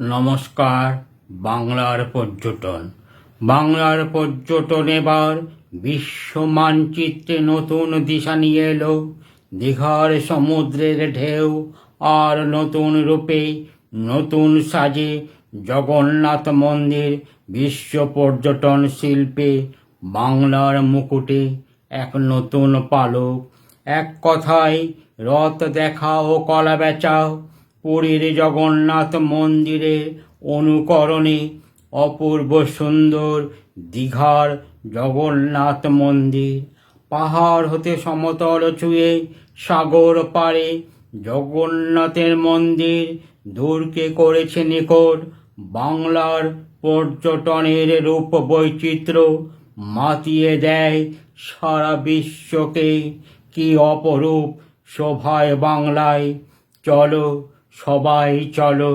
নমস্কার, বাংলার পর্যটন। বাংলার পর্যটন এবার বিশ্ব মানচিত্রে নতুন দিশা নিয়ে এলো। দীঘার সমুদ্রের ঢেউ আর নতুন রূপে নতুন সাজে জগন্নাথ মন্দির বিশ্ব পর্যটন শিল্পে বাংলার মুকুটে এক নতুন পালক। এক কথায় রথ দেখা ও কলা বেচাও পুরীর জগন্নাথ মন্দিরে অনুকরণে অপূর্ব সুন্দর দীঘার জগন্নাথ মন্দির। পাহাড় হতে সমতল ছুঁয়ে সাগর পারে জগন্নাথের মন্দির দূরকে করেছে নিকট বাংলার পর্যটনের রূপ বৈচিত্র্য, মাতিয়ে দেয় সারা বিশ্বকে। কি অপরূপ শোভায় বাংলায়। চলো সবাই চলো